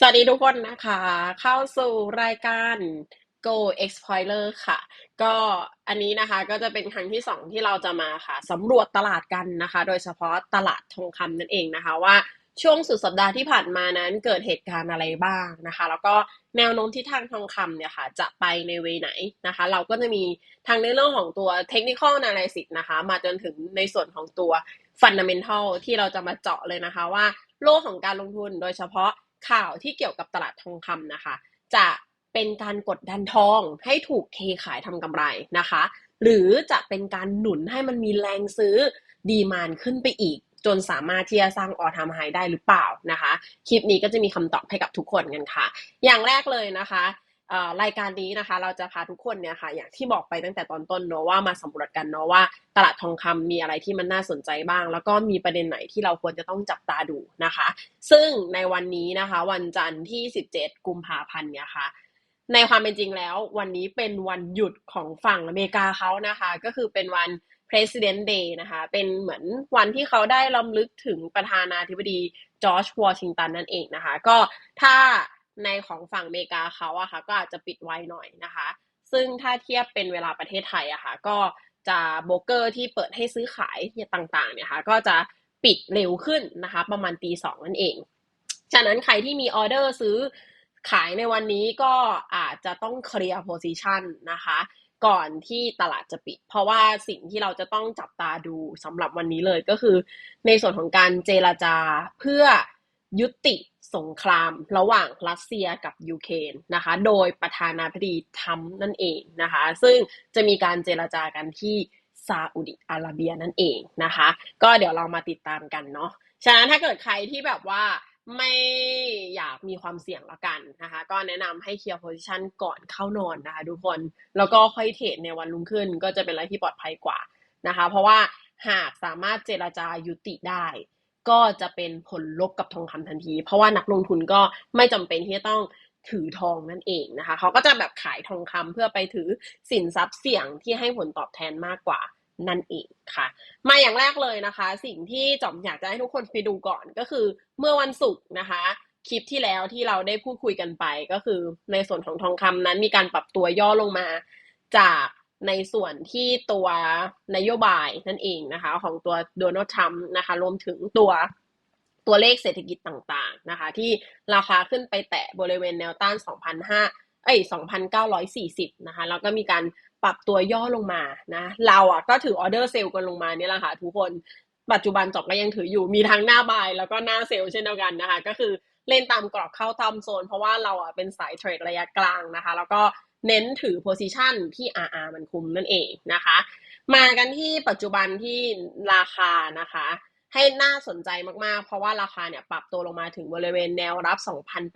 สวัสดีทุกคนนะคะ เข้าสู่รายการ Go Explorer ค่ะ ก็อันนี้นะคะก็จะเป็นครั้งที่สองที่เราจะมาค่ะสำรวจตลาดกันนะคะ โดยเฉพาะตลาดทองคำนั่นเองนะคะว่าช่วงสุดสัปดาห์ที่ผ่านมานั้นเกิดเหตุการณ์อะไรบ้างนะคะ แล้วก็แนวโน้มทิศทางทองคำเนี่ยค่ะ จะไปในเวไหนนะคะ เราก็จะมีทางในเรื่องของตัว technical analysis นะคะ มาจนถึงในส่วนของตัว fundamental ที่เราจะมาเจาะเลยนะคะว่าโลกของการลงทุนโดยเฉพาะ ข่าวที่เกี่ยวกับตลาดทองคำนะคะ จะเป็นการกดดันทองให้ถูกเทขายทำกำไรนะคะ หรือจะเป็นการหนุนให้มันมีแรงซื้อดีมานขึ้นไปอีก จนสามารถที่จะสร้างออทามไฮได้หรือเปล่านะคะ คลิปนี้ก็จะมีคำตอบให้กับทุกคนกันค่ะ อย่างแรกเลยนะคะ รายการนี้นะคะ เราจะพาทุกคนเนี่ยค่ะ อย่างที่บอกไปตั้งแต่ตอนต้นเนาะว่ามาสำรวจกันเนาะว่าตลาดทองคำมีอะไรที่มันน่าสนใจบ้าง แล้วก็มีประเด็นไหนที่เราควรจะต้องจับตาดูนะคะ ซึ่งในวันนี้นะคะ วันจันทร์ที่ 17 กุมภาพันธ์เนี่ยค่ะในความเป็นจริงแล้ว วันนี้เป็นวันหยุดของฝั่งอเมริกาเขานะคะ ก็คือเป็นวัน President Day นะคะ เป็นเหมือนวันที่เขาได้ลำลึกถึงประธานาธิบดีจอร์จวอชิงตันนั่นเองนะคะ ก็ถ้า ในของฝั่งอเมริกาเขาอะค่ะก็อาจจะปิดไวหน่อยนะคะ ซึ่งถ้าเทียบเป็นเวลาประเทศไทยอะค่ะก็จะโบรกเกอร์ที่เปิดให้ซื้อขายต่างๆเนี่ยค่ะก็จะปิดเร็วขึ้นนะคะประมาณตีสองนั่นเอง ฉะนั้นใครที่มีออเดอร์ซื้อขายในวันนี้ก็อาจจะต้องเคลียร์โพซิชันนะคะก่อนที่ตลาดจะปิด เพราะว่าสิ่งที่เราจะต้องจับตาดูสำหรับวันนี้เลยก็คือ ในส่วนของการเจรจาเพื่อ ยุติสงครามระหว่างรัสเซียกับยูเครนนะคะ โดยประธานาธิบดีทัมนั่นเองนะคะ ซึ่งจะมีการเจรจากันที่ซาอุดิอาระเบียนั่นเองนะคะ ก็เดี๋ยวเรามาติดตามกันเนาะ ฉะนั้นถ้าเกิดใครที่แบบว่าไม่อยากมีความเสี่ยงละกันนะคะ ก็แนะนำให้เคลียร์โพซิชันก่อนเข้านอนนะคะทุกคน แล้วก็ค่อยเทรดในวันรุ่งขึ้น ก็จะเป็นอะไรที่ปลอดภัยกว่านะคะ เพราะว่าหากสามารถเจรจายุติได้ ก็จะเป็นผลลบกับทองคำทันที เพราะว่านักลงทุนก็ไม่จำเป็นที่จะต้องถือทองนั่นเองนะคะ เขาก็จะแบบขายทองคำเพื่อไปถือสินทรัพย์เสี่ยงที่ให้ผลตอบแทนมากกว่านั่นเองค่ะ มาอย่างแรกเลยนะคะ สิ่งที่จอมอยากจะให้ทุกคนไปดูก่อนก็คือ เมื่อวันศุกร์นะคะคลิปที่แล้วที่เราได้พูดคุยกันไปก็คือในส่วนของทองคำนั้นมีการปรับตัวย่อลงมาจาก ในส่วนที่ตัวนโยบายนั่นเองนะคะของตัวโดนัลด์ทรัมป์นะคะรวมถึงตัวตัวเลขเศรษฐกิจต่างๆนะคะที่ราคาขึ้นไปแตะบริเวณแนวต้าน 2,500เอ้ย2,940นะคะแล้วก็มีการปรับตัวย่อลงมานะเราอะก็ถือออเดอร์เซลล์กันลงมานี่แหละค่ะทุกคนปัจจุบันจอบก็ยังถืออยู่มีทั้งหน้าบายแล้วก็หน้าเซลล์เช่นเดียวกันนะคะก็คือเล่นตามกรอบเข้าตามโซน เพราะว่าเราอะเป็นสายเทรดระยะกลางนะคะ แล้วก็ เน้นถือโพซิชันที่ RR มันคุมนั่นเองนะคะ มากันที่ปัจจุบันที่ราคานะคะ ให้น่าสนใจมากๆ เพราะว่าราคาเนี่ยปรับตัวลงมาถึงบริเวณแนวรับ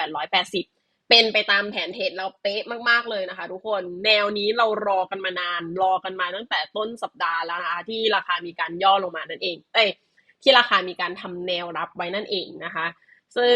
2,880เป็นไปตามแผนเทรดเราเป๊ะมากๆเลยนะคะ ทุกคนแนวนี้เรารอกันมานานรอกันมาตั้งแต่ต้นสัปดาห์แล้วนะคะที่ราคามีการย่อลงมานั่นเอง เอ้ยที่ราคามีการทำแนวรับไว้นั่นเองนะคะ ซึ่ง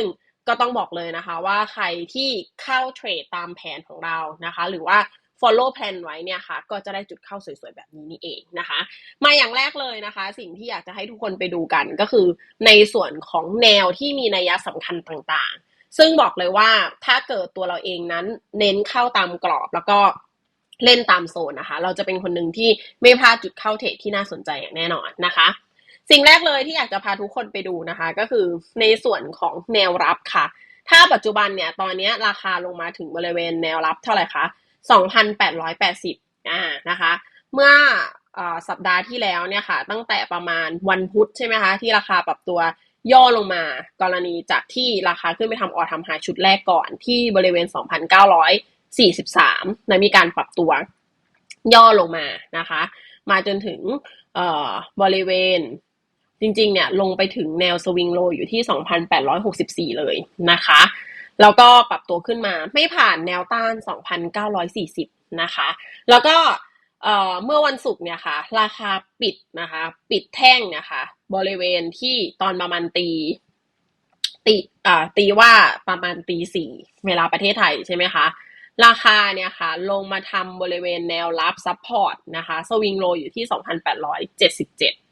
ก็ต้องบอกเลยนะคะว่าใครที่เข้าเทรดตามแผนของเรานะคะ หรือว่า follow plan ไว้เนี่ยค่ะ ก็จะได้จุดเข้าสวยๆ แบบนี้นี่เองนะคะ มาอย่างแรกเลยนะคะ สิ่งที่อยากจะให้ทุกคนไปดูกันก็คือในส่วนของแนวที่มีนัยสำคัญต่างๆ ซึ่งบอกเลยว่าถ้าเกิดตัวเราเองนั้นเน้นเข้าตามกรอบแล้วก็เล่นตามโซนนะคะ เราจะเป็นคนหนึ่งที่ไม่พลาดจุดเข้าเทรดที่น่าสนใจอย่างแน่นอนนะคะ สิ่งแรกเลยที่อยากจะพาทุกคนไปดูนะคะ ก็คือในส่วนของแนวรับค่ะ ถ้าปัจจุบันเนี่ย ตอนนี้ราคาลงมาถึงบริเวณแนวรับเท่าไหร่คะ2,880อ่านะคะ เมื่อสัปดาห์ที่แล้วเนี่ยค่ะ ตั้งแต่ประมาณวันพุธใช่ไหมคะ ที่ราคาปรับตัวย่อลงมากรณีจากที่ราคาขึ้นไปทำออทำหาชุดแรกก่อนที่บริเวณ 2,943นะมีการปรับตัวย่อลงมานะคะ มาจนถึงบริเวณ จริงๆ เนี่ยลงไปถึงแนวสวิงโลอยู่ที่ 2,864 เลยนะคะ แล้วก็ปรับตัวขึ้นมาไม่ผ่านแนวต้าน 2,940 นะคะ แล้วก็เมื่อวันศุกร์เนี่ยค่ะ ราคาปิดนะคะ ปิดแท่งนะคะ บริเวณที่ตอนประมาณตีตีอ่าตีว่าประมาณตีสี่เวลาประเทศไทยใช่ไหมคะ ราคาเนี่ยค่ะ ลงมาทำบริเวณแนวรับซัพพอร์ตนะคะ สวิงโลอยู่ที่ 2,877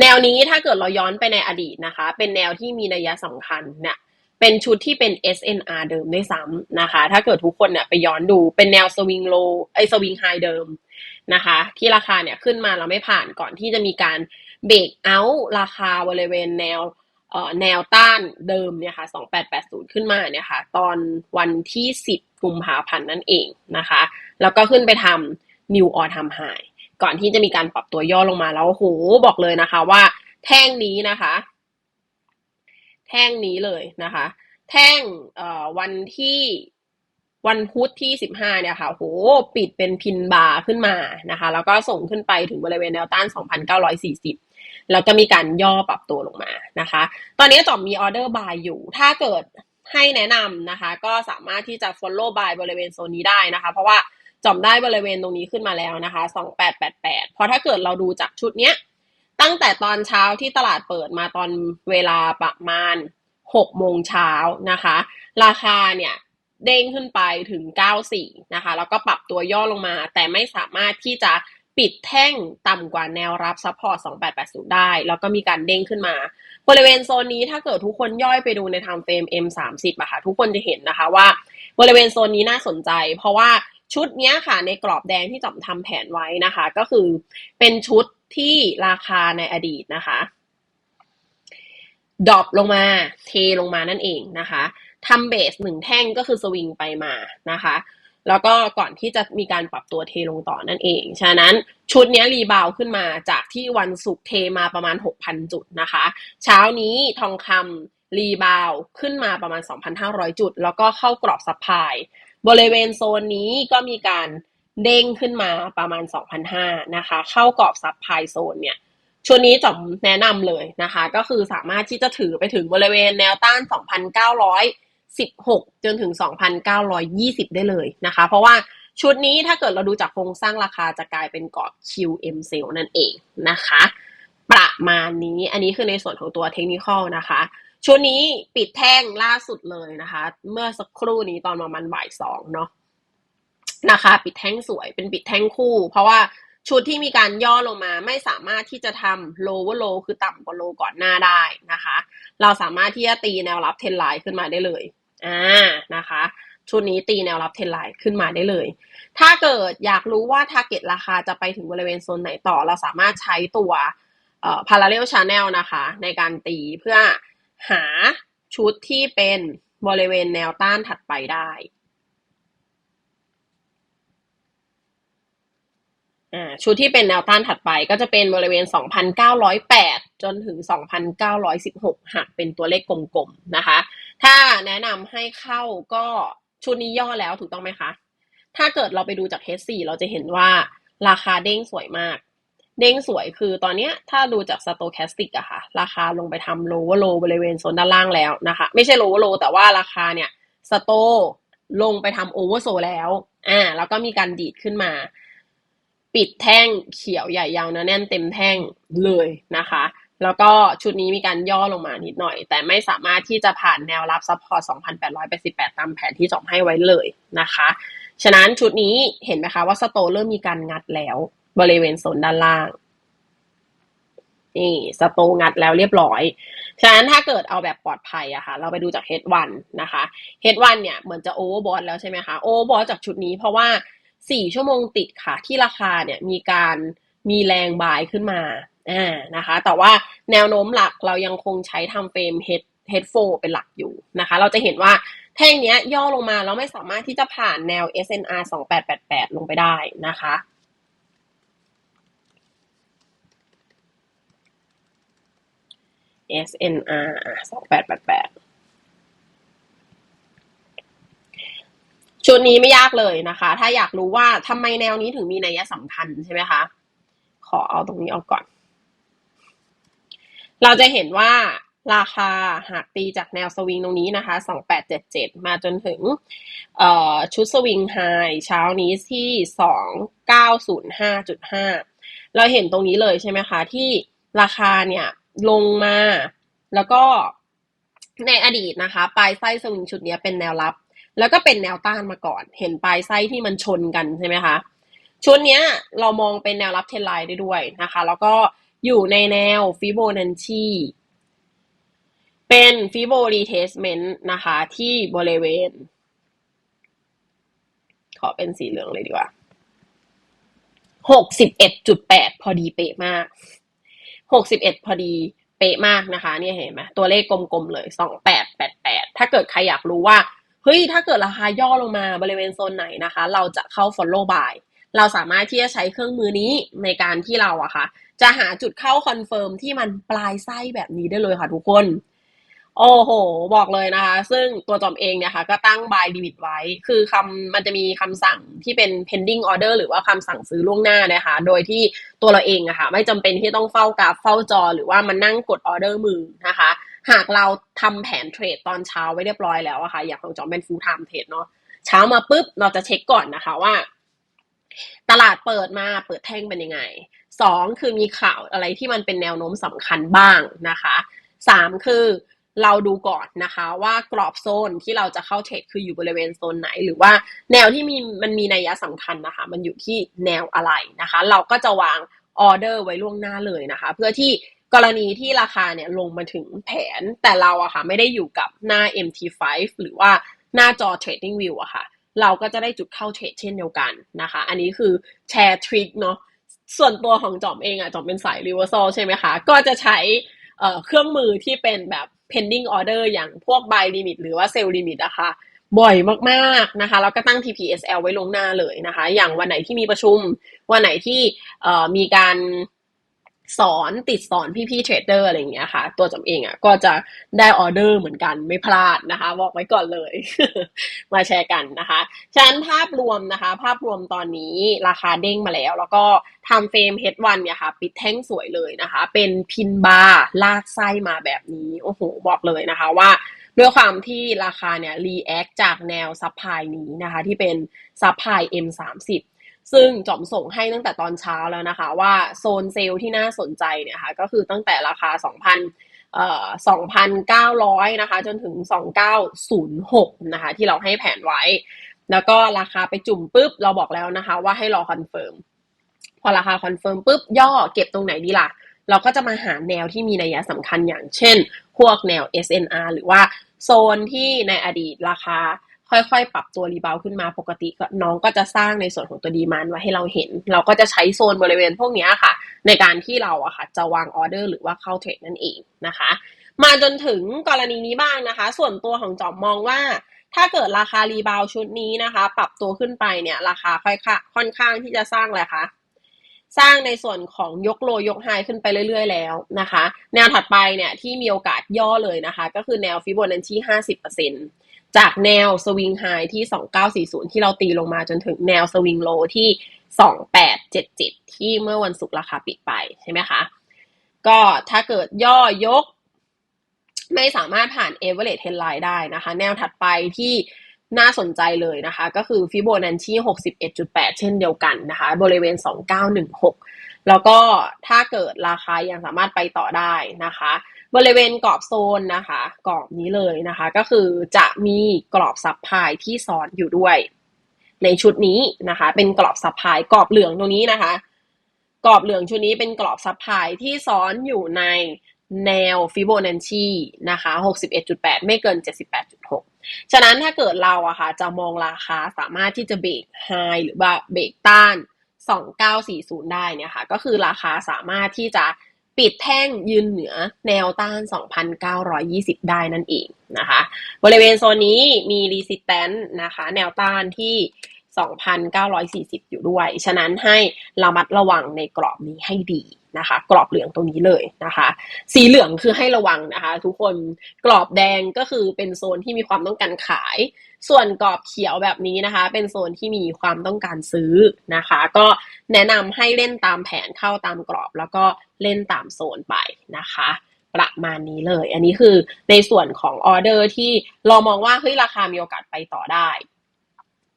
แนวนี้ถ้าเกิดเราย้อนไปในอดีตนะคะ เป็นแนวที่มีนัยสำคัญเนี่ยเป็นชุดที่เป็น SNR เดิมด้วยซ้ำนะคะ ถ้าเกิดทุกคนเนี่ยไปย้อนดูเป็นแนวสวิงโลไอสวิงไฮเดิมนะคะ ที่ราคาเนี่ยขึ้นมาแล้วไม่ผ่านก่อนที่จะมีการเบรกเอาท์ราคาบริเวณแนวแนวต้านเดิมเนี่ยค่ะ 2880 ขึ้นมาเนี่ยค่ะ ตอนวันที่ 10 กุมภาพันธ์นั่นเองนะคะ แล้วก็ขึ้นไปทำ New All Time High ก่อนที่จะมีการปรับตัวย่อลงมาแล้วโหบอกเลยนะคะว่า แท่งนี้นะคะ แท่งนี้เลยนะคะ แท่งวันที่วันพุธที่ 15 เนี่ยค่ะโหปิดเป็นพินบาร์ขึ้นมานะคะ แล้วก็ส่งขึ้นไปถึงบริเวณแนวต้าน 2,940 แล้วก็มีการย่อปรับตัวลงมานะคะ ตอนนี้จอมมีออเดอร์บายอยู่ ถ้าเกิดให้แนะนำนะคะ ก็สามารถที่จะ follow buy บริเวณโซนนี้ได้นะคะ เพราะว่า จอมได้บริเวณตรงนี้ขึ้นมาแล้วนะคะ 2888 เพราะถ้าเกิดเราดูจากชุดเนี้ย ตั้งแต่ตอนเช้าที่ตลาดเปิดมาตอนเวลาประมาณ 6 โมงเช้านะคะ ราคาเนี่ยเด้งขึ้นไปถึง 94 นะคะ แล้วก็ปรับตัวย่อลงมา แต่ไม่สามารถที่จะปิดแท่งต่ำกว่าแนวรับซัพพอร์ต 2880 ได้ แล้วก็มีการเด้งขึ้นมา บริเวณโซนนี้ถ้าเกิดทุกคนย่อยไปดูในทางเฟรม M30 อะค่ะ ทุกคนจะเห็นนะคะว่า บริเวณโซนนี้น่าสนใจ เพราะว่า ชุดนี้ค่ะ ในกรอบแดงที่จอมทำแผนไว้นะคะ ก็คือเป็นชุดที่ราคาในอดีตนะคะดรอปลงมาเทลงมานั่นเองนะคะทำเบสหนึ่งแท่งก็คือสวิงไปมานะคะ แล้วก็ก่อนที่จะมีการปรับตัวเทลงต่อนั่นเอง ฉะนั้นชุดนี้รีบาวขึ้นมาจากที่วันศุกร์เทมาประมาณ 6,000 จุดนะคะ เช้านี้ทองคำรีบาวขึ้นมาประมาณ 2,500 จุด แล้วก็เข้ากรอบซัพพลาย บริเวณโซนนี้ก็มีการเด้งขึ้นมาประมาณ 2,500นะคะ เข้ากรอบซับไพโซนเนี่ยช่วงนี้จอมแนะนำเลยนะคะ ก็คือสามารถที่จะถือไปถึงบริเวณแนวต้าน 2,916 จนถึง 2,920 ได้เลยนะคะ เพราะว่าชุดนี้ถ้าเกิดเราดูจากโครงสร้างราคาจะกลายเป็นกรอบ QM c e l นั่นเองนะคะ ประมาณนี้อันนี้คือในส่วนของตัวเทคนิคนะคะ ช่วงนี้ปิดแท่งล่าสุดเลยนะคะ เมื่อสักครู่นี้ตอนประมาณบ่ายสองเนาะนะคะปิดแท่งสวยเป็นปิดแท่งคู่ เพราะว่าชุดที่มีการย่อลงมาไม่สามารถที่จะทำ lower low คือต่ำกว่าโลก่อนหน้าได้นะคะ เราสามารถที่จะตีแนวรับเทนไลน์ขึ้นมาได้เลยอ่านะคะชุดนี้ตีแนวรับเทนไลน์ขึ้นมาได้เลย ถ้าเกิดอยากรู้ว่า target ราคาจะไปถึงบริเวณโซนไหนต่อ เราสามารถใช้ตัวเอ่อ parallel channel นะคะ ในการตีเพื่อ หาชุดที่เป็นบริเวณแนวต้านถัดไปได้ ชุดที่เป็นแนวต้านถัดไปก็จะเป็นบริเวณ 2,908 จนถึง 2,916 หากเป็นตัวเลขกลมๆ นะคะ ถ้าแนะนำให้เข้าก็ชุดนี้ย่อแล้วถูกต้องไหมคะ ถ้าเกิดเราไปดูจาก H4 เราจะเห็นว่าราคาเด้งสวยมาก เด้งสวยคือตอนนี้ถ้าดูจากสโตแคสติกอะค่ะ ราคาลงไปทำโลว์โลบริเวณโซนด้านล่างแล้วนะคะ ไม่ใช่โลว์โลแต่ว่าราคาเนี่ยสโตลงไปทำโอเวอร์โซแล้วอ่าแล้วก็มีการดีดขึ้นมา ปิดแท่งเขียวใหญ่ยาวนะแน่นเต็มแท่งเลยนะคะ แล้วก็ชุดนี้มีการย่อลงมานิดหน่อย แต่ไม่สามารถที่จะผ่านแนวรับซัพพอร์ต 2,888 ตามแผนที่จอมให้ไว้เลยนะคะ ฉะนั้นชุดนี้เห็นไหมคะว่าสโตเริ่มมีการงัดแล้ว บริเวณโซนด้านล่าง นี่สโตงัดแล้วเรียบร้อย ฉะนั้นถ้าเกิดเอาแบบปลอดภัยอะค่ะ เราไปดูจาก H1 นะคะ H1 เนี่ยเหมือนจะโอเวอร์บอทแล้วใช่ไหมคะโอเวอร์บอทจากชุดนี้เพราะว่า 4 ชั่วโมงติดค่ะ ที่ราคาเนี่ยมีการมีแรงบายขึ้นมาอ่านะคะ แต่ว่าแนวโน้มหลักเรายังคงใช้ทำเฟรม H H4 เป็นหลักอยู่นะคะ เราจะเห็นว่าแท่งนี้ย่อลงมาแล้วไม่สามารถที่จะผ่านแนว SNR 2888 ลงไปได้นะคะ SNR สองแปดแปดแปดชุดนี้ไม่ยากเลยนะคะ ถ้าอยากรู้ว่าทำไมแนวนี้ถึงมีนัยสำคัญใช่ไหมคะ ขอเอาตรงนี้ออกก่อน เราจะเห็นว่าราคาหากตีจากแนวสวิงตรงนี้นะคะ 2877 มาจนถึงชุดสวิงไฮเช้านี้ที่ 2905.5 เราเห็นตรงนี้เลยใช่ไหมคะ ที่ราคาเนี่ย ลงมา แล้วก็ในอดีตนะคะปลายไส้สวิงชุดนี้เป็นแนวรับ แล้วก็เป็นแนวต้านมาก่อน เห็นปลายไส้ที่มันชนกันใช่ไหมคะชุดนี้เรามองเป็นแนวรับเทนไลน์ได้ด้วยนะคะ แล้วก็อยู่ในแนวฟิโบนัชชีเป็น Fibo Retracement นะคะที่บริเวณ ขอเป็นสีเหลืองเลยดีกว่าหกสิบเอ็ดจุดแปดพอดีเป๊ะมาก หกสิบเอ็ดพอดีเป๊ะมากนะคะเนี่ยเห็นไหมตัวเลขกลมๆเลยสองแปดแปดแปดถ้าเกิดใครอยากรู้ว่าเฮ้ยถ้าเกิดราคาย่อลงมาบริเวณโซนไหนนะคะ เราจะเข้า follow buy เราสามารถที่จะใช้เครื่องมือนี้ในการที่เราอะค่ะ จะหาจุดเข้าคอนเฟิร์มที่มันปลายไส้แบบนี้ได้เลยค่ะทุกคน โอ้โห บอกเลยนะคะ ซึ่งตัวจอมเองเนี่ยค่ะก็ตั้ง buy limit ไว้ คือคำมันจะมีคำสั่งที่เป็น pending order หรือว่าคำสั่งซื้อล่วงหน้านะคะ โดยที่ตัวเราเองอะค่ะไม่จำเป็นที่ต้องเฝ้ากราฟเฝ้าจอ หรือว่ามันนั่งกดออเดอร์มือนะคะ หากเราทำแผนเทรดตอนเช้าไว้เรียบร้อยแล้วอะค่ะ อย่างของจอมเป็น full time trade เนาะ เช้ามาปุ๊บเราจะเช็คก่อนนะคะว่า ตลาดเปิดมาเปิดแท่งเป็นยังไงสองคือมีข่าวอะไรที่มันเป็นแนวโน้มสำคัญบ้างนะคะสามคือ เราดูก่อนนะคะว่ากรอบโซนที่เราจะเข้าเทรดคืออยู่บริเวณโซนไหน หรือว่าแนวที่มีมันมีนัยยะสำคัญนะคะ มันอยู่ที่แนวอะไรนะคะ เราก็จะวางออเดอร์ไว้ล่วงหน้าเลยนะคะ เพื่อที่กรณีที่ราคาเนี่ยลงมาถึงแผนแต่เราอะค่ะไม่ได้อยู่กับหน้า MT5 หรือว่าหน้าจอ Trading View อะค่ะ เราก็จะได้จุดเข้าเทรดเช่นเดียวกันนะคะ อันนี้คือแชร์ทริคเนาะส่วนตัวของจอมเองอะจอมเป็นสาย reversal ใช่ไหมคะ ก็จะใช้เครื่องมือที่เป็นแบบ pending order อย่างพวก buy limit หรือว่า sell limit นะคะ่ะบ่อยมากๆนะคะแล้วก็ตั้ง TPSL ไว้ลงหน้าเลยนะคะ อย่างวันไหนที่มีประชุม วันไหนที่มีการ สอนติดสอนพี่ๆเทรดเดอร์อะไรอย่างเงี้ยค่ะ ตัวจำเองอะ่ะก็จะได้ออเดอร์เหมือนกันไม่พลาดนะคะ บอกไว้ก่อนเลย มาแชร์กันนะคะฉะนั้นภาพรวมนะคะ ภาพรวมตอนนี้ราคาเด้งมาแล้ว แล้วก็ทำเฟรม H1 เนี่ยค่ะ ปิดแท่งสวยเลยนะคะ เป็นพินบาร์ลากไส้มาแบบนี้โอ้โหบอกเลยนะคะว่าด้วยความที่ราคาเนี่ยรีแอคจากแนวซับไพนี้นะคะ ที่เป็นซับไพ M30 ซึ่งจอมส่งให้ตั้งแต่ตอนเช้าแล้วนะคะ ว่าโซนเซลล์ที่น่าสนใจเนี่ยค่ะก็คือตั้งแต่ราคา 2,000เอ่อ2,900 นะคะ จนถึง 2,906 นะคะ ที่เราให้แผนไว้ แล้วก็ราคาไปจุ่มปุ๊บ เราบอกแล้วนะคะ ว่าให้รอคอนเฟิร์มพอราคาคอนเฟิร์มปุ๊บ ย่อเก็บตรงไหนดีล่ะ เราก็จะมาหาแนวที่มีนัยสำคัญอย่างเช่น พวกแนว SNR หรือว่าโซนที่ในอดีตราคา ค่อยๆ ปรับตัวรีบาวขึ้นมาปกติน้องก็จะสร้างในส่วนของตัวดีมานไว้ให้เราเห็น เราก็จะใช้โซนบริเวณพวกนี้ค่ะ ในการที่เราอะค่ะจะวางออเดอร์หรือว่าเข้าเทรดนั่นเองนะคะ มาจนถึงกรณีนี้บ้างนะคะ ส่วนตัวของจอมมองว่า ถ้าเกิดราคารีบาวชุดนี้นะคะ ปรับตัวขึ้นไปเนี่ยราคาค่อยค่อนข้างที่จะสร้างอะไรคะสร้างในส่วนของยกโลยกไฮขึ้นไปเรื่อย ๆ แล้วนะคะ แนวถัดไปเนี่ยที่มีโอกาสย่อเลยนะคะ ก็คือแนวฟิโบนัชชี50% จากแนวสวิงไฮที่ 2940 ที่เราตีลงมาจนถึงแนวสวิงโลที่ 2877 ที่เมื่อวันศุกร์ราคาปิดไปใช่ไหมคะ ก็ถ้าเกิดย่อยก ไม่สามารถผ่าน average headline ได้นะคะ แนวถัดไปที่น่าสนใจเลยนะคะ ก็คือฟิโบนัชชี61.8 เช่นเดียวกันนะคะ บริเวณ 2916 แล้วก็ถ้าเกิดราคายังสามารถไปต่อได้นะคะ บริเวณกรอบโซนนะคะ กรอบนี้เลยนะคะ ก็คือจะมีกรอบซับพายที่ซ้อนอยู่ด้วย ในชุดนี้นะคะ เป็นกรอบซับพายกรอบเหลืองตรงนี้นะคะ กรอบเหลืองชุดนี้เป็นกรอบซับพายที่ซ้อนอยู่ในแนวฟิโบนัชชีนะคะ61.8 ไม่เกิน 78.6 ฉะนั้นถ้าเกิดเราอะค่ะจะมองราคาสามารถที่จะเบรกไฮหรือว่าเบรกต้าน 2940 ได้เนี่ยค่ะก็คือราคาสามารถที่จะ ปิดแท่งยืนเหนือแนวต้าน 2,920 ได้นั่นเองนะคะ บริเวณโซนนี้มีรีสิสแตนนะคะ แนวต้านที่ 2,940 อยู่ด้วย ฉะนั้นให้ระมัดระวังในกรอบนี้ให้ดี นะคะ กรอบเหลืองตรงนี้เลยนะคะ สีเหลืองคือให้ระวังนะคะ ทุกคนกรอบแดงก็คือเป็นโซนที่มีความต้องการขาย ส่วนกรอบเขียวแบบนี้นะคะ เป็นโซนที่มีความต้องการซื้อนะคะ ก็แนะนำให้เล่นตามแผนเข้าตามกรอบ แล้วก็เล่นตามโซนไปนะคะประมาณนี้เลย อันนี้คือในส่วนของออเดอร์ที่เรามองว่าเฮ้ยราคามีโอกาสไปต่อได้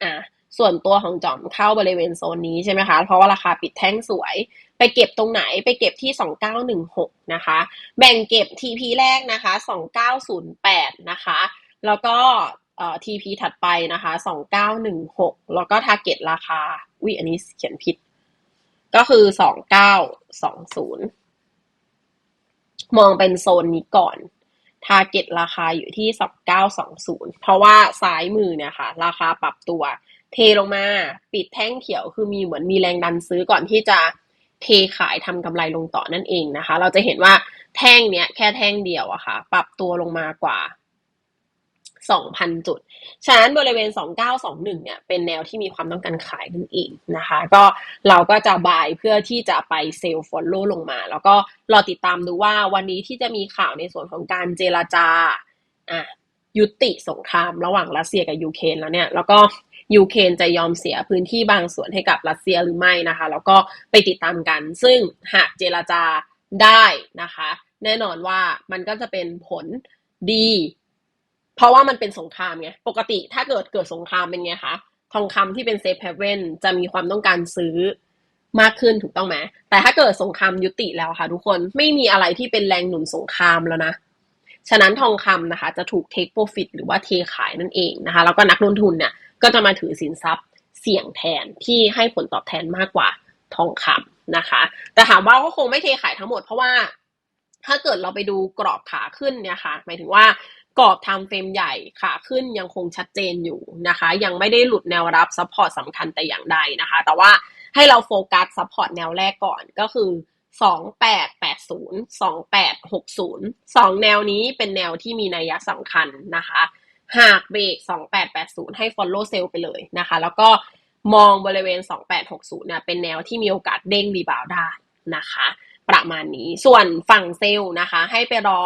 อะส่วนตัวของจอมเข้าบริเวณโซนนี้ใช่ไหมคะ เพราะว่าราคาปิดแท่งสวย ไปเก็บตรงไหนไปเก็บที่ 2916 นะคะ แบ่งเก็บ TP แรกนะคะ 2908 นะคะ แล้วก็เอ่อ TP ถัดไปนะคะ 2916 แล้วก็ Target ราคาอุ้ยอันนี้เขียนผิด ก็คือ 2920 มองเป็นโซนนี้ก่อน target ราคาอยู่ที่ 2920 เพราะว่าซ้ายมือเนี่ยค่ะ ราคาปรับตัวเทลงมา ปิดแท่งเขียวคือมีเหมือนมีแรงดันซื้อก่อนที่จะ เทขายทำกำไรลงต่อนั่นเองนะคะ เราจะเห็นว่าแท่งเนี้ยแค่แท่งเดียวอะค่ะ ปรับตัวลงมากว่า 2,000 จุด ฉะนั้นบริเวณ 2921 เนี่ย เป็นแนวที่มีความต้องการขายนั่นเองนะคะ ก็เราก็จะบายเพื่อที่จะไปเซลล์ฟอลโล่ลงมา แล้วก็รอติดตามดูว่าวันนี้ที่จะมีข่าวในส่วนของการเจรจา อะยุติสงครามระหว่างรัสเซียกับยูเครนแล้วเนี่ย แล้วก็ ยูเครนจะยอมเสียพื้นที่บางส่วนให้กับรัสเซียหรือไม่นะคะ แล้วก็ไปติดตามกัน ซึ่งหากเจรจาได้นะคะ แน่นอนว่ามันก็จะเป็นผลดี เพราะว่ามันเป็นสงครามไงปกติถ้าเกิดเกิดสงครามเป็นไงคะทองคำที่เป็นเซฟเฮเว่นจะมีความต้องการซื้อมากขึ้นถูกต้องไหมแต่ถ้าเกิดสงครามยุติแล้วค่ะทุกคนไม่มีอะไรที่เป็นแรงหนุนสงครามแล้วนะฉะนั้นทองคำนะคะจะถูกเทคโปรฟิตหรือว่าเทขายนั่นเองนะคะ แล้วก็นักลงทุนเนี่ย ก็จะมาถือสินทรัพย์เสี่ยงแทนที่ให้ผลตอบแทนมากกว่าทองคำนะคะ แต่ถามว่าก็คงไม่เทขายทั้งหมดเพราะว่าถ้าเกิดเราไปดูกรอบขาขึ้นเนี่ยค่ะหมายถึงว่ากรอบทม์เฟรมใหญ่ขาขึ้นยังคงชัดเจนอยู่นะคะ ยังไม่ได้หลุดแนวรับซัพพอร์ตสำคัญแต่อย่างใดนะคะ แต่ว่าให้เราโฟกัสซัพพอร์ตแนวแรกก่อนก็คือ 2880 2860 2 แนวนี้เป็นแนวที่มีนัยสำคัญนะคะ หากเบรก 2880 ให้ follow sell ไปเลยนะคะ แล้วก็มองบริเวณ 2860 เนี่ย เป็นแนวที่มีโอกาสเด้งรีบาวได้นะคะ ประมาณนี้ ส่วนฝั่งเซลล์นะคะ ให้ไปรอ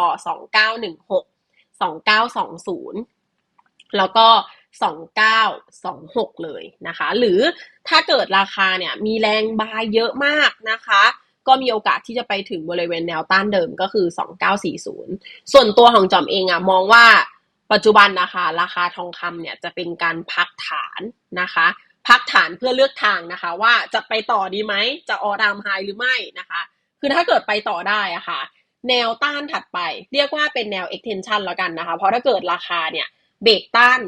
2916 2920 แล้วก็ 2926 เลยนะคะ หรือถ้าเกิดราคาเนี่ย มีแรงบายเยอะมากนะคะก็มีโอกาสที่จะไปถึงบริเวณแนวต้านเดิมก็คือ 2940 ส่วนตัวของจอมเองอะมองว่า ปัจจุบันนะคะ ราคาทองคำเนี่ยจะเป็นการพักฐานนะคะ พักฐานเพื่อเลือกทางนะคะ ว่าจะไปต่อดีไหมจะออรามไฮหรือไม่นะคะ คือถ้าเกิดไปต่อได้อะค่ะ แนวต้านถัดไป เรียกว่าเป็นแนว extension แล้วกันนะคะ เพราะถ้าเกิดราคาเนี่ยเบรกต้าน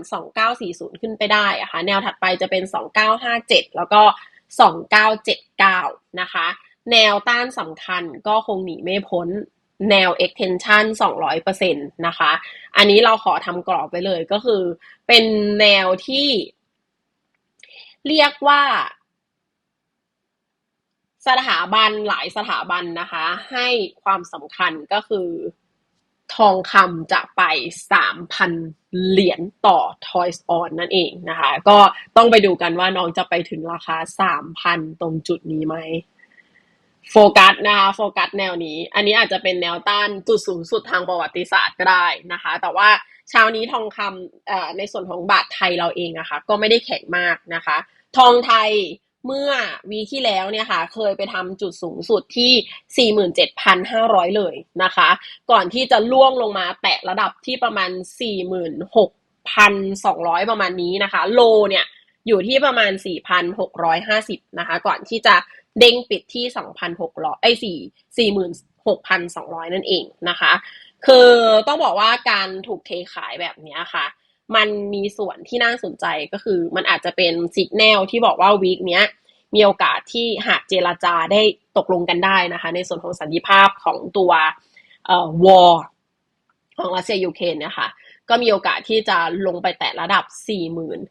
2940 ขึ้นไปได้อะคะ่ะ แนวถัดไปจะเป็น 2957 แล้วก็ 2979 นะคะ แนวต้านสำคัญก็คงหนีไม่พ้น แนว extension 200%นะคะ อันนี้เราขอทำกรอบไปเลยก็คือ เป็นแนวที่เรียกว่าสถาบันหลายสถาบันนะคะ ให้ความสำคัญก็คือ ทองคำจะไป 3,000 เหรียญต่อ Toys On นั่นเองนะคะ ก็ต้องไปดูกันว่าน้องจะไปถึงราคา 3,000 ตรงจุดนี้ไหม โฟกัสนะคะโฟกัสแนวนี้ อันนี้อาจจะเป็นแนวต้านจุดสูงสุดทางประวัติศาสตร์ก็ได้นะคะ แต่ว่าเช้านี้ทองคำในส่วนของบาทไทยเราเองนะคะ ก็ไม่ได้แข็งมากนะคะ ทองไทยเมื่อวีที่แล้วเนี่ยค่ะ เคยไปทำจุดสูงสุดที่ 47,500 เลยนะคะ ก่อนที่จะล่วงลงมาแตะระดับที่ประมาณ 46,200 ประมาณนี้นะคะ โลเนี่ยอยู่ที่ประมาณ 4,650 นะคะ ก่อนที่จะ เด้งปิดที่ 2,600ไอ้4 46,200 นั่นเองนะคะ คือต้องบอกว่าการถูกเทขายแบบนี้ค่ะ มันมีส่วนที่น่าสนใจก็คือมันอาจจะเป็นสิกแนลที่บอกว่าวีคเนี้ยมีโอกาสที่หากเจราจาได้ตกลงกันได้นะคะ ในส่วนของสันติภาพของตัวเอ่อวอร์ของรัสเซียยูเครนนี่ยค่ะก็มีโอกาสที่จะลงไปแตะระดับ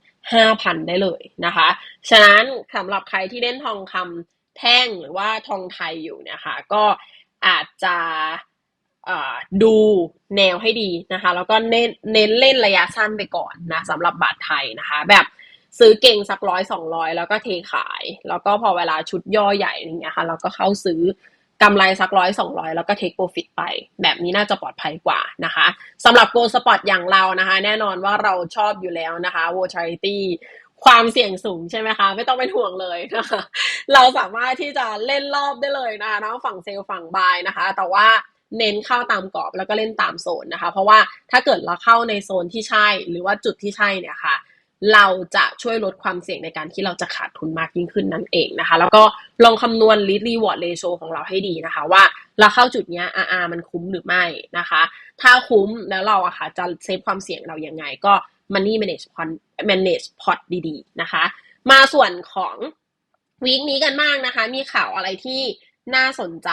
45,000 ได้เลยนะคะ ฉะนั้นสำหรับใครที่เล่นทองคำ แท่งหรือว่าทองไทยอยู่เนี่ยค่ะก็อาจจะดูแนวให้ดีนะคะ แล้วก็เน้นเน้นเล่นระยะสั้นไปก่อนนะสำหรับบาทไทยนะคะ แบบซื้อเก่งสักร้อยสองร้อยแล้วก็เทขาย แล้วก็พอเวลาชุดย่อใหญ่อย่างเงี้ยค่ะเราก็เข้าซื้อกำไรสักร้อยสองร้อยแล้วก็เทคโปรฟิตไป แบบนี้น่าจะปลอดภัยกว่านะคะสำหรับโกลสปอตอย่างเรานะคะ แน่นอนว่าเราชอบอยู่แล้วนะคะ v o l a t i l i t y ความเสี่ยงสูงใช่ไหมคะ ไม่ต้องเป็นห่วงเลยนะคะเราสามารถที่จะเล่นรอบได้เลยนะคะทั้งฝั่งเซลล์ฝั่งบายนะคะ แต่ว่าเน้นเข้าตามกรอบแล้วก็เล่นตามโซนนะคะ เพราะว่าถ้าเกิดเราเข้าในโซนที่ใช่ หรือว่าจุดที่ใช่เนี่ยค่ะ เราจะช่วยลดความเสี่ยงในการที่เราจะขาดทุนมากยิ่งขึ้นนั่นเองนะคะ แล้วก็ลองคำนวณ risk reward ratio ของเราให้ดีนะคะ ว่าเราเข้าจุดนี้ RR มันคุ้มหรือไม่นะคะ ถ้าคุ้มแล้วเราอะค่ะจะเซฟความเสี่ยงเรายังไงก็ money manage Pot manage pot ดีๆนะคะ มาส่วนของวีคนี้กันบ้างนะคะ มีข่าวอะไรที่น่าสนใจ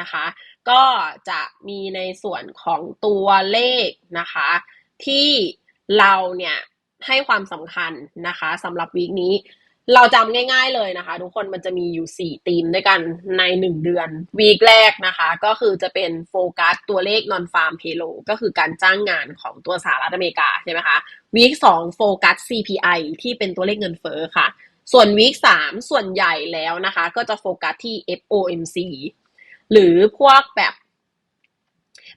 นะคะ ก็จะมีในส่วนของตัวเลขนะคะ ที่เราเนี่ยให้ความสำคัญนะคะสำหรับวีคนี้ เราจำง่ายๆเลยนะคะ ทุกคนมันจะมีอยู่ 4 ธีมด้วยกันใน 1 เดือน วีคแรกนะคะ ก็คือจะเป็นโฟกัสตัวเลข non farm payroll ก็คือการจ้างงานของตัวสหรัฐอเมริกาใช่ไหมคะวีค2โฟกัส CPI ที่เป็นตัวเลขเงินเฟ้อค่ะ ส่วนวีค3ส่วนใหญ่แล้วนะคะ ก็จะโฟกัสที่ FOMC หรือพวกแบบ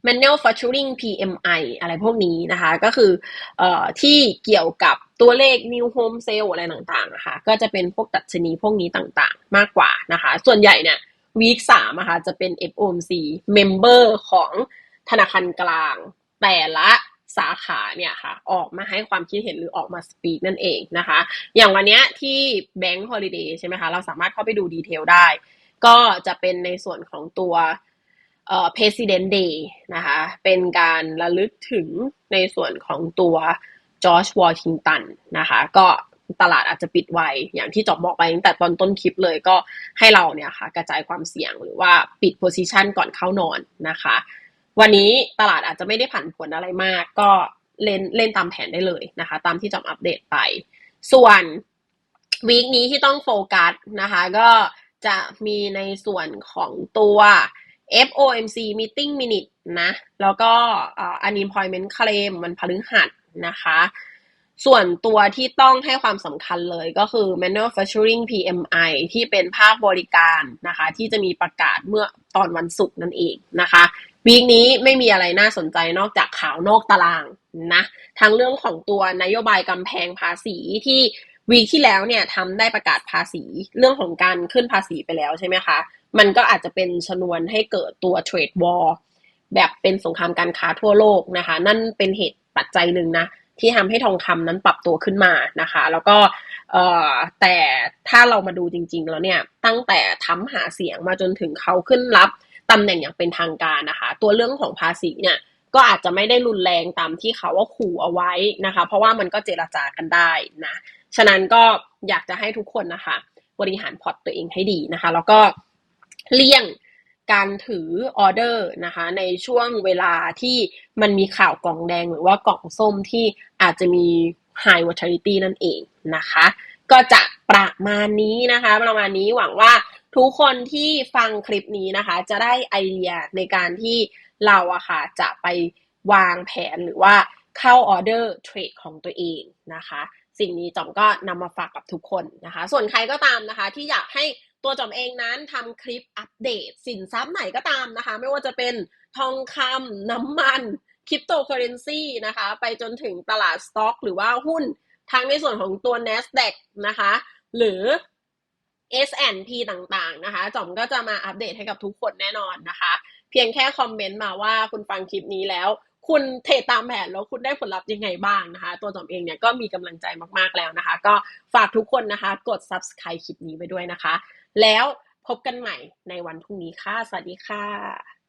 manufacturing PMI อะไรพวกนี้นะคะ ก็คือเอ่อที่เกี่ยวกับตัวเลข new home sale อะไรต่างๆนะคะ ก็จะเป็นพวกดัชนีพวกนี้ต่างๆ มากกว่านะคะ ส่วนใหญ่เนี่ยวีคสามนะคะจะเป็น FOMC member ของธนาคารกลาง แต่ละสาขาเนี่ยค่ะออกมาให้ความคิดเห็นหรือออกมาสปีกนั่นเองนะคะ อย่างวันเนี้ยที่ Bank Holiday ใช่ไหมคะ เราสามารถเข้าไปดูดีเทลได้ ก็จะเป็นในส่วนของตัว เอ่อ President Day นะคะ เป็นการระลึกถึงในส่วนของตัวจอร์จวอชิงตันนะคะ ก็ตลาดอาจจะปิดไว อย่างที่จอบบอกไปตั้งแต่ตอนต้นคลิปเลยก็ให้เราเนี่ยค่ะกระจายความเสี่ยงหรือว่าปิดโพซิชันก่อนเข้านอนนะคะ วันนี้ตลาดอาจจะไม่ได้ผันผวนอะไรมาก ก็เล่นเล่นตามแผนได้เลยนะคะ ตามที่จอมอัปเดตไป ส่วนวีคนี้ที่ต้องโฟกัสนะคะ ก็จะมีในส่วนของตัว FOMC meeting minute นะ แล้วก็ unemployment claim มันพฤหัสนะคะ ส่วนตัวที่ต้องให้ความสำคัญเลยก็คือ manufacturing PMI ที่เป็นภาคบริการนะคะ ที่จะมีประกาศเมื่อตอนวันศุกร์นั่นเองนะคะวีคนี้ไม่มีอะไรน่าสนใจนอกจากข่าวนอกตารางนะทั้งเรื่องของตัวนโยบายกำแพงภาษีที่วีคที่แล้วเนี่ยทำได้ประกาศภาษีเรื่องของการขึ้นภาษีไปแล้วใช่ไหมคะ มันก็อาจจะเป็นชนวนให้เกิดตัว trade war แบบเป็นสงครามการค้าทั่วโลกนะคะ นั่นเป็นเหตุปัจจัยหนึ่งนะที่ทำให้ทองคำนั้นปรับตัวขึ้นมานะคะ แล้วก็เอ่อแต่ถ้าเรามาดูจริง ๆ แล้วเนี่ยตั้งแต่ทำหาเสียงมาจนถึงเขาขึ้นรับตำแหน่งอย่างเป็นทางการนะคะ ตัวเรื่องของภาษีเนี่ยก็อาจจะไม่ได้รุนแรงตามที่เขาว่าขู่เอาไว้นะคะ เพราะว่ามันก็เจราจากันได้นะ ฉะนั้นก็อยากจะให้ทุกคนนะคะ บริหารพอร์ตตัวเองให้ดีนะคะ แล้วก็ เลี่ยงการถือออเดอร์นะคะในช่วงเวลาที่มันมีข่าวกล่องแดงหรือว่ากล่องส้มที่อาจจะมี high volatility นั่นเองนะคะ ก็จะประมาณนี้นะคะ ประมาณนี้หวังว่าทุกคนที่ฟังคลิปนี้นะคะ จะได้ไอเดียในการที่เราอะค่ะจะไปวางแผนหรือว่าเข้าออเดอร์เทรดของตัวเองนะคะ สิ่งนี้จอมก็นำมาฝากกับทุกคนนะคะ ส่วนใครก็ตามนะคะที่อยากให้ ตัวจอมเองนั้นทำคลิปอัปเดตสินทรัพย์ไหนก็ตามนะคะ ไม่ว่าจะเป็นทองคำน้ำมันคริปโตเคอเรนซีนะคะ ไปจนถึงตลาดสต็อก หรือว่าหุ้นทั้งในส่วนของตัว NASDAQ นะคะ หรือ S&P ต่างๆนะคะ จอมก็จะมาอัปเดตให้กับทุกคนแน่นอนนะคะ เพียงแค่คอมเมนต์มาว่าคุณฟังคลิปนี้แล้ว คุณเทรดตามแผนแล้วคุณได้ผลลัพธ์ยังไงบ้างนะคะ ตัวจอมเองเนี่ยก็มีกำลังใจมากๆแล้วนะคะ ก็ฝากทุกคนนะคะ กด subscribe คลิปนี้ไว้ด้วยนะคะ แล้วพบกันใหม่ในวันพรุ่งนี้ค่ะ สวัสดีค่ะ